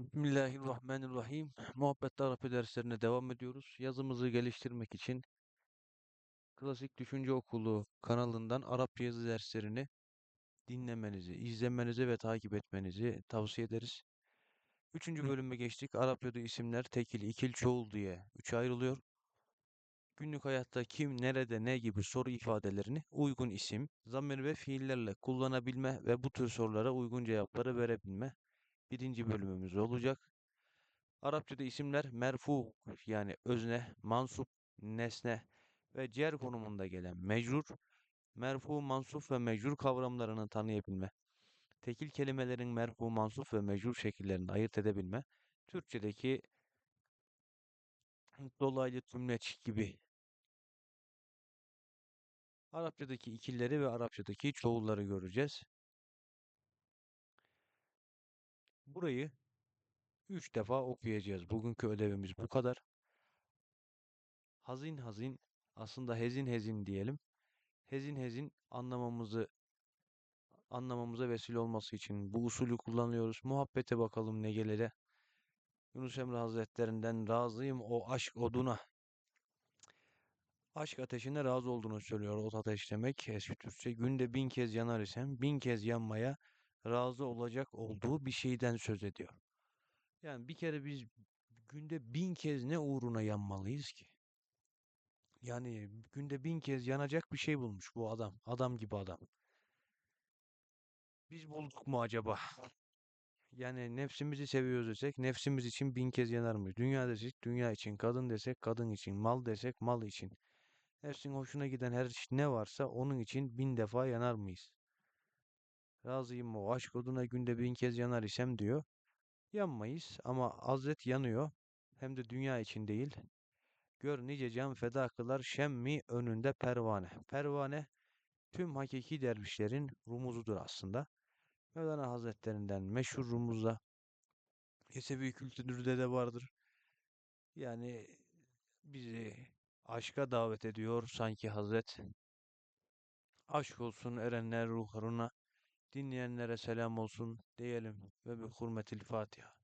Bismillahirrahmanirrahim. Muhabbet Arapça derslerine devam ediyoruz. Yazımızı geliştirmek için Klasik Düşünce Okulu kanalından Arapça yazı derslerini dinlemenizi, izlemenizi ve takip etmenizi tavsiye ederiz. Üçüncü bölüme geçtik. Arapçada isimler tekil, ikil, çoğul diye üçe ayrılıyor. Günlük hayatta kim, nerede, ne gibi soru ifadelerini uygun isim, zamir ve fiillerle kullanabilme ve bu tür sorulara uygun cevapları verebilme birinci bölümümüz olacak. Arapçada isimler merfu yani özne, mansup, nesne ve cer konumunda gelen mecrur, merfu, mansuf ve mecrur kavramlarını tanıyabilme, tekil kelimelerin merfu, mansuf ve mecrur şekillerini ayırt edebilme, Türkçedeki dolaylı tümleç gibi Arapçadaki ikilleri ve Arapçadaki çoğulları göreceğiz. Burayı üç defa okuyacağız. Bugünkü ödevimiz bu kadar. Hazin hazin aslında hezin hezin diyelim. Hezin hezin anlamamızı anlamamıza vesile olması için bu usulü kullanıyoruz. Muhabbete bakalım ne gelere. Yunus Emre Hazretlerinden razıyım o aşk oduna. Aşk ateşine razı olduğunu söylüyor. Ot ateş demek eski Türkçe. Günde bin kez yanar isem bin kez yanmaya razı olacak olduğu bir şeyden söz ediyor. Yani bir kere biz günde bin kez ne uğruna yanmalıyız ki? Yani günde bin kez yanacak bir şey bulmuş bu adam. Adam gibi adam. Biz bulduk mu acaba? Yani nefsimizi seviyoruz desek nefsimiz için bin kez yanar mıyız? Dünya desek dünya için, kadın desek kadın için, mal desek mal için. Nefsin hoşuna giden her şey ne varsa onun için bin defa yanar mıyız? Razıyım o aşk oduna günde bin kez yanar isem diyor. Yanmayız ama Hazret yanıyor. Hem de dünya için değil. Gör nice can feda kılar şemmi önünde pervane. Pervane tüm hakiki dervişlerin rumuzudur aslında. Mevlana Hazretlerinden meşhur rumuzda Yesevi kültürde de vardır. Yani bizi aşka davet ediyor sanki Hazret. Aşk olsun erenler ruhlarına, dinleyenlere selam olsun diyelim ve bir hürmetil Fatiha.